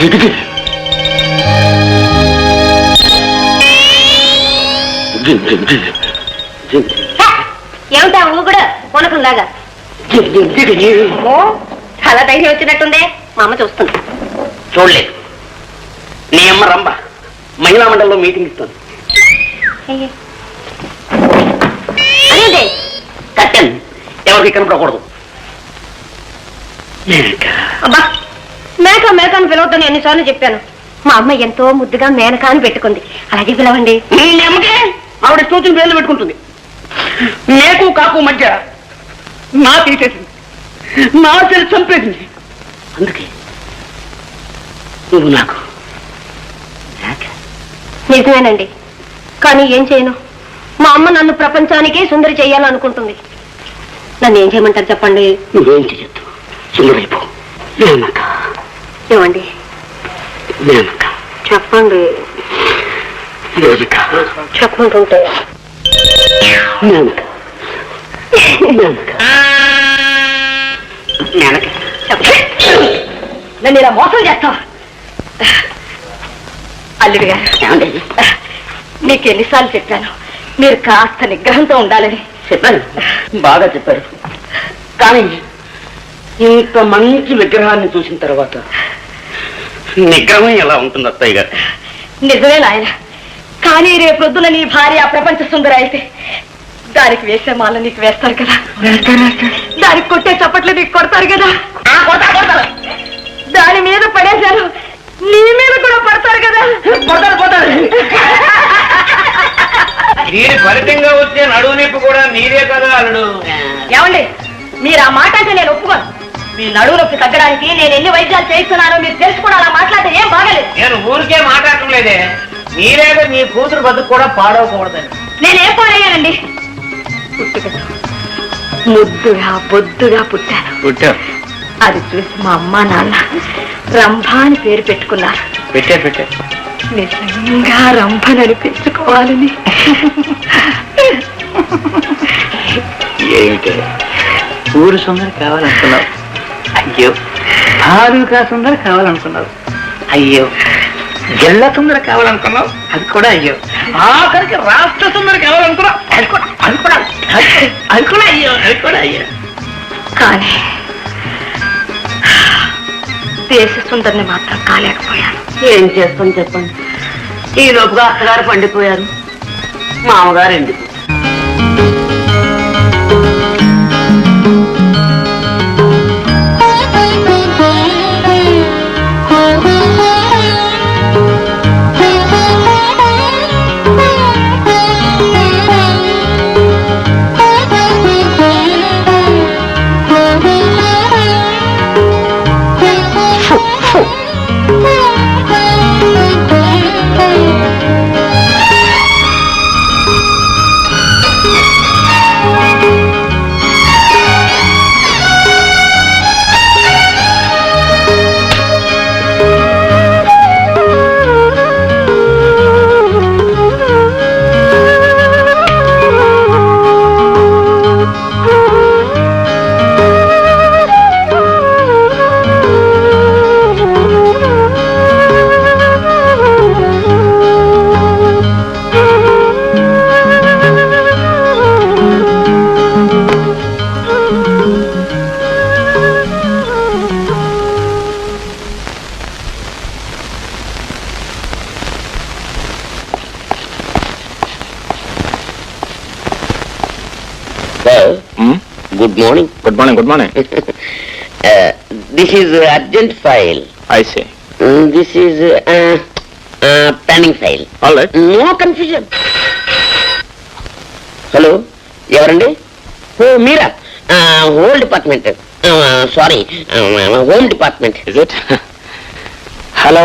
జిగి ఏమిటా నువ్వు కూడా కొనకుందాగా జిగి జిగి ఓ చాలా ధైర్యం వచ్చినట్టుందే. మా అమ్మ చూస్తుంది. చూడలేదు. నీ అమ్మ రంబ మహిళా మండలిలో మీటింగ్ ఇస్తుంది. అదేంటి? కట్టెన్ ఎవరికి కనపడకూడదు. అబ్బా మేక మేక అని పిలవద్దని ఎన్నిసార్లు చెప్పాను. మా అమ్మ ఎంతో ముద్దుగా మేనక అని పెట్టుకుంది. అలాగే పిలవండి. అమ్మకే? ఆవిడ సూచన పేర్లు పెట్టుకుంటుంది. మేకు కాకు మధ్య నా తీసేసింది. నా చెల్లి చంపేసింది. అందుకే నువ్వు నాకు. నిజమేనండి. కానీ ఏం చేయను? మా అమ్మ నన్ను ప్రపంచానికే సుందరి చెయ్యాలనుకుంటుంది నన్ను ఏం చేయమంటారు చెప్పండి? నువ్వేం చెయ్యొద్దు సుందరైపో ఏమండి? చెప్పండి. నన్ను ఇలా మోసం చేస్తావా? అల్లుడు గారు. మీకు ఎన్నిసార్లు చెప్పాను. మీరు కాస్త నిగ్రహంతో ఉండాలని. చెప్పారు బాగా చెప్పారు. కానీ ఇంత మంచి విగ్రహాన్ని చూసిన తర్వాత నిగ్రహం ఎలా ఉంటుంది అత్తయ్య గారు? నిజమే నాయన. కానీ రేపొద్దున నీ భార్య ప్రపంచ సుందర అయితే దానికి వేసే మాల నీకు వేస్తారు కదా. దానికి కొట్టే చప్పట్లు నీకు కొడతారు కదా. దాని మీద పడేశారు నీ మీద కూడా పడతారు కదా. పోతారు పోతారు దీని ఫలితంగా వచ్చే నడువు నొప్పి కూడా నీదే కదా అల్లుడు. ఏమండి మీరు ఆ మాట అంటే నేను ఒప్పుకోను. మీ నడువు నొప్పి తగ్గడానికి నేను ఎన్ని వైద్యాలు చేయిస్తున్నానో మీరు తెలుసుకుని అలా మాట్లాడితే ఏం బాగలేదు. నేను ఊరికే మాట్లాడటం లేదే. నీరేగా నీ కూతురు బతుకు కూడా పాడవకూడదని. నేనేం పాడయ్యానండి? ముద్దుగా బొద్దుగా పుట్టాను. పుట్టారు అది చూసి మా అమ్మ నాన్న రంభ అని పేరు పెట్టుకున్నారు. పెట్టారు పెట్టారు నిజంగా రంభనని పెంచుకోవాలని ఏమిటే? ఊరు సుందరి కావాలనుకున్నావు. అయ్యో. హారుకా సుందరి కావాలనుకున్నావు. అయ్యో. జిల్లా సుందరి కావాలనుకున్నావు. అది కూడా అయ్యో. ఆఖరికి రాష్ట్ర సుందరి కావాలనుకున్నావు. అది కూడా అది కూడా అది- కూడా అయ్యో. అది కూడా అయ్యో. కానీ దేశ సుందరిని మాత్రం కాలేకపోయాను. ఏం చేస్తాం చెప్పండి? ఈ లోపుగా అత్తగారు పండిపోయారు. మామగారు ఎందుకు good morning good morning good morning this is urgent file I say this is pending file all right no confusion hello ఎవరండి ఓ మీరా Whole department. Sorry home department. Hello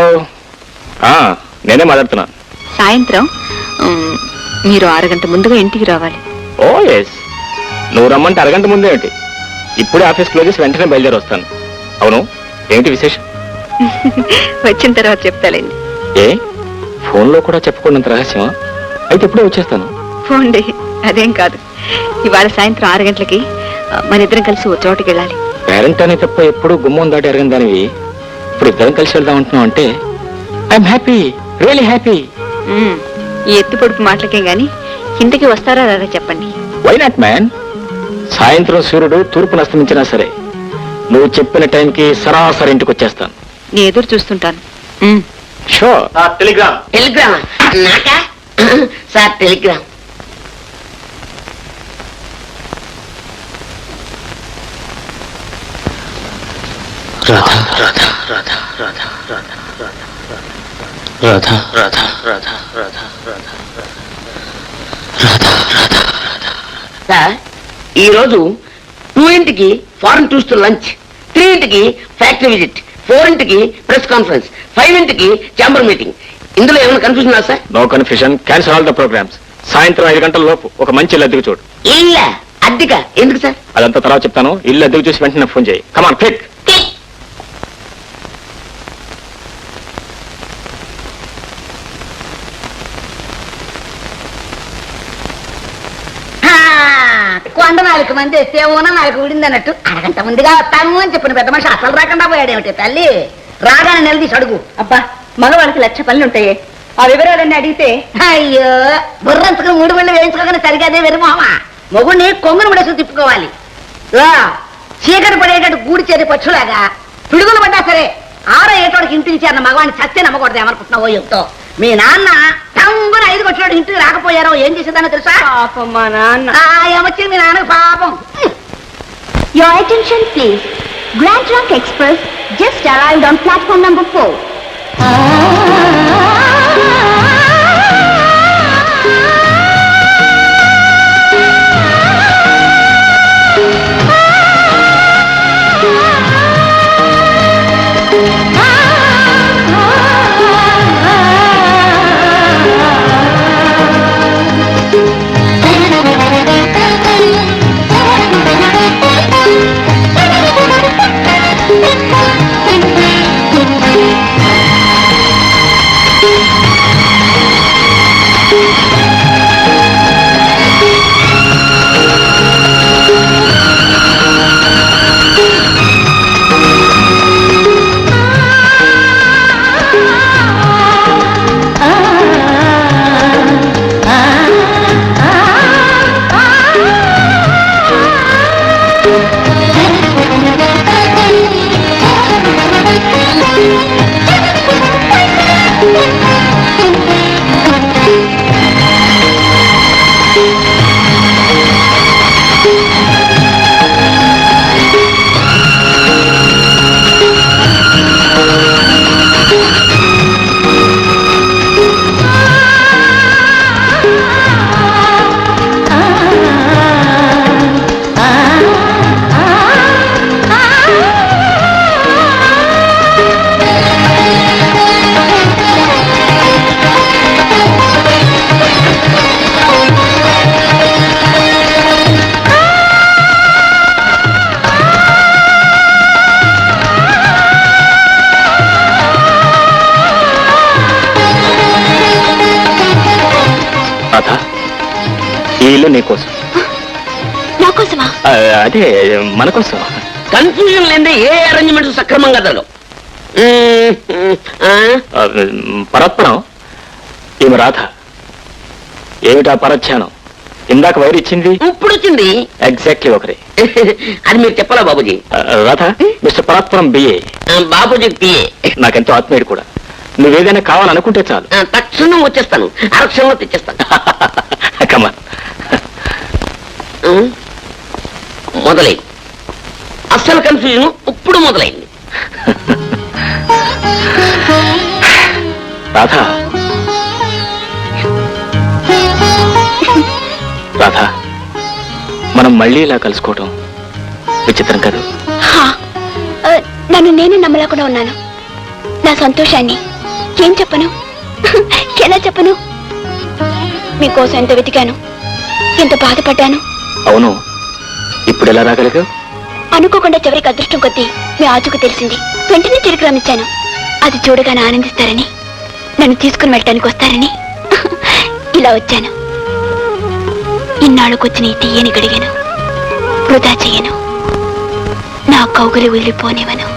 నేనే మాట్లాడుతున్నా. సాయంత్రం మీరు అరగంట ముందుగా ఇంటికి రావాలి. ఓ ఎస్ నువ్వు రమ్మంటే అరగంట ముందే ఏంటి? ఇప్పుడే ఆఫీస్ క్లోజ్ చేసి వెంటనే బయలుదేరి వస్తాను. అవును ఏంటి విశేషం? వచ్చిన తర్వాత చెప్తాలేండి. ఏ? ఫోన్లో కూడా చెప్పుకున్నంత రహస్యమా? అయితే ఇప్పుడే వచ్చేస్తాను. పోండి అదేం కాదు. ఇవాళ సాయంత్రం ఆరు గంటలకి ఆ, మన ఇద్దరం కలిసి ఓ చోటుకి వెళ్ళాలి. పేరెంట్ అనే తప్ప ఎప్పుడు గుమ్మం దాటి అరగని దానివి ఇప్పుడు ఇద్దరం కలిసి వెళ్దాం అంటున్నాం అంటే ఐఎమ్ హ్యాపీ రియలీ హ్యాపీ. ఈ ఎత్తు పొడుపు మాటలకే గాని ఇంటికి వస్తారా రాదా చెప్పండి. వై నాట్ మ్యాన్ సాయంత్రం సూర్యుడు తూర్పును అస్తమించినా సరే నువ్వు చెప్పిన టైంకి సరాసరి ఇంటికి వచ్చేస్తాను. నేను ఎదురు చూస్తుంటాను. Show telegram. టెలిగ్రామ్? నాకా? Sir telegram. Radha Radha Radha Radha Radha Radha Radha Radha Radha. Radha sir ఈ రోజు టూ ఇంటికి ఫారెన్ టూస్ లంచ్. త్రీ ఇంటికి ఫ్యాక్టరీ విజిట్. ఫోర్ ఇంటికి ప్రెస్ కాన్ఫరెన్స్. ఫైవ్ ఇంటికి ఛాంబర్ మీటింగ్. ఇందులో ఏమైనా confusion sir? No confusion cancel all the programmes సాయంత్రం ఐదు గంటల లోపు ఒక మంచి ఇల్లు అద్దెకు చూడు. ఇల్ల? అద్దెక? ఎందుకు సార్? అదంతా తర్వాత చెప్తాను. ఇల్లు అద్దెకు చూసి వెంటనే ఫోన్ చేయి. కమాన్ క్విక్ కొండ నాలుగు మంది వస్తే ఊన నాలుగు ఊడింది అన్నట్టు. అరగంట ముందుగా వస్తాను అని చెప్పిన పెద్ద మనిషి అసలు రాకుండా పోయాడేమిటి తల్లి? రాగానే నిలదీసి అడుగు. అబ్బా మగవాళ్ళకి లక్ష పనులు ఉంటాయి. ఆ వివరాలన్నీ అడిగితే? అయ్యో బుర్రంచుకుని మూడు మళ్ళీ వేయించుకోగానే సరిగా అదే వెరు మామ. మొగుడిని కొంగును ముడేసి తిప్పుకోవాలి. చీకటి పడేటట్టు గూడి చేరి పచ్చులాగా పిడుగులు పడ్డా సరే ఆరో ఏటోడికి ఇంటికి చేరిన మగవాడిని చస్తే నమ్మకూడదు ఏమనుకుంటున్నావో చెప్తో మీ నాన్న టంగున ఐదుకు వచ్చినాడు ఇంటికి రాకపోయారో ఏం చేసేదాన్ని తెలుసా? పాపం మా నాన్న. ఏమొచ్చింది మీ నాన్న పాపం. Your attention please grand trunk express just arrived on platform number four ఇల్లు నీకోసం ఆ, అదే మన కోసం కన్ఫ్యూజన్ లేదే ఏ అరేంజ్మెంట్స్ సక్రమంగా ఆ? ఆ, పరత్నం ఈమె రాధ. ఏమిటా పరధ్యానం? ఇందాక వైరు ఇచ్చింది? ఇప్పుడు వచ్చింది ఎగ్జాక్ట్లీ ఒకరే. అది మీరు చెప్పాలా బాబుజీ? ఆ, రాధ మిస్టర్ పరాత్పురం బిఏ ఆ, బాబుజీ పిఏ నాకెంతో ఆత్మీయుడు కూడా. నువ్వేదైనా కావాలనుకుంటే చాలు. ఆ, తక్షణం వచ్చేస్తాను. అరక్షణలో తెచ్చేస్తాను. కమాన్ మ్మ్. మొదలైంది అస్సలు కన్ఫ్యూజన్ ఇప్పుడు మొదలైంది. రాధ. రాధ మనం మళ్ళీ ఇలా కలుసుకోవటం విచిత్రం కాదు. నన్ను నేనే నమ్మలేకుండా ఉన్నాను. నా సంతోషాన్ని ఏం చెప్పను? ఎలా చెప్పను? మీకోసం ఎంత వెతికాను? ఎంత బాధపడ్డాను? అవును. ఇప్పుడు ఎలా రాగలిగావు? అనుకోకుండా చివరికి అదృష్టం కొద్దీ మీ ఆచూకు తెలిసింది. వెంటనే తిరిగి రమించాను అది చూడగానే ఆనందిస్తారని నన్ను తీసుకుని వెళ్ళటానికి వస్తారని. ఇలా వచ్చాను. ఇన్నాళ్ళకొచ్చిన ఈ తీయని గడిగాను వృధా చేయను. నా కౌగులు వెళ్ళిపోనివను